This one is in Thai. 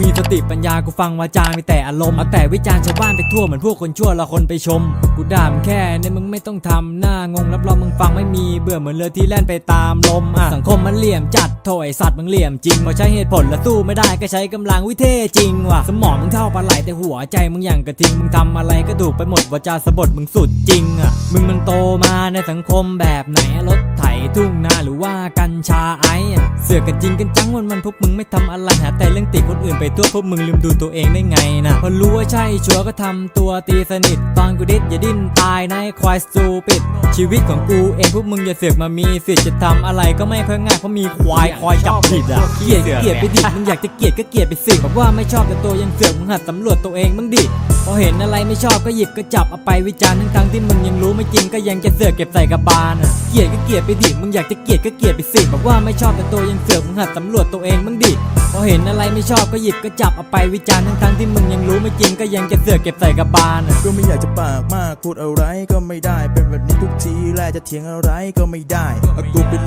มีสติปัญญากูฟังวาจามีแต่อารมณ์เอาแต่วิจารณ์ชาวบ้านไปทั่วเหมือนพวกคนชั่วละคนไปชม กูด่ามึงแค่เนี่ยมึงไม่ต้องทำหน้างงรับรองมึงฟังไม่มีเบื่อเหมือนเรือที่แล่นไปตามลมอะสังคมมันเหลี่ยมจัดโถไอสัตว์มึงเหลี่ยมจริงพอใช้เหตุผลแล้วสู้ไม่ได้ก็ใช้กำลังวิเทจริงว่ะสมองมึงเท่าปลาไหลแต่หัวใจมึงอย่างกระทิงมึงทำอะไรก็ถูกไปหมดวาจาสะบดมึงสุดจริงอะมึงมันโตมาในสังคมแบบไหนรถ ทุ่งนาหรือว่ากัญชาไออะเสือกกันจริงกันจังวันวันๆพวกมึงไม่ทำอะไรหาแต่เรื่องติคนอื่นไปทั่วพวกมึงลืมดูตัวเองได้ไงนะพอรู้ว่าใช่ชัวร์ก็ทำตัวตีสนิท ตอนกูดิดอย่าดิ้นตายในะไอ้ควายสตูปิดชีวิตของกูเองพวกมึงอย่าเสือกมามีสิทธิ์จะทำอะไรก็ไม่ค่อยง่ายเพราะมีควายคอยจับผิดอะเกลียดก็เกลียดไปดิมึงอยากจะเกลียดก็เกลียดไปสิบอกว่าไม่ชอบแต่ตัวยังเสือกมึงหัดสำรวจตัวเองบ้างดิ พอเห็นอะไรไม่ชอบก็หยิบก็จับเอาไปวิจารณ์ทั้งทั้งๆที่มึงยังรู้ไม่จริงก็ยังจะเสือกเก็บใส่กระบาลเกลียดก็เกลียดไปดิมึงอยากจะเกลียดก็เกลียดไปสิบอกว่าไม่ชอบแต่ตัวยังเสือกมึงหัดสำรวจตัวเองบ้างดิพอเห็นอะไรไม่ชอบก็หยิบก็จับเอาไปวิจารณ์ทั้งทั้งๆที่มึงยังรู้ไม่จริงก็ยังจะเสือกเก็บใส่กระบาลก็ไม่อยากจะปากมากพูดอะไรก็ไม่ได้เป็นแบบนี้ทุกทีแลจะเถียงอะไรก็ไม่ได้อากูเป็น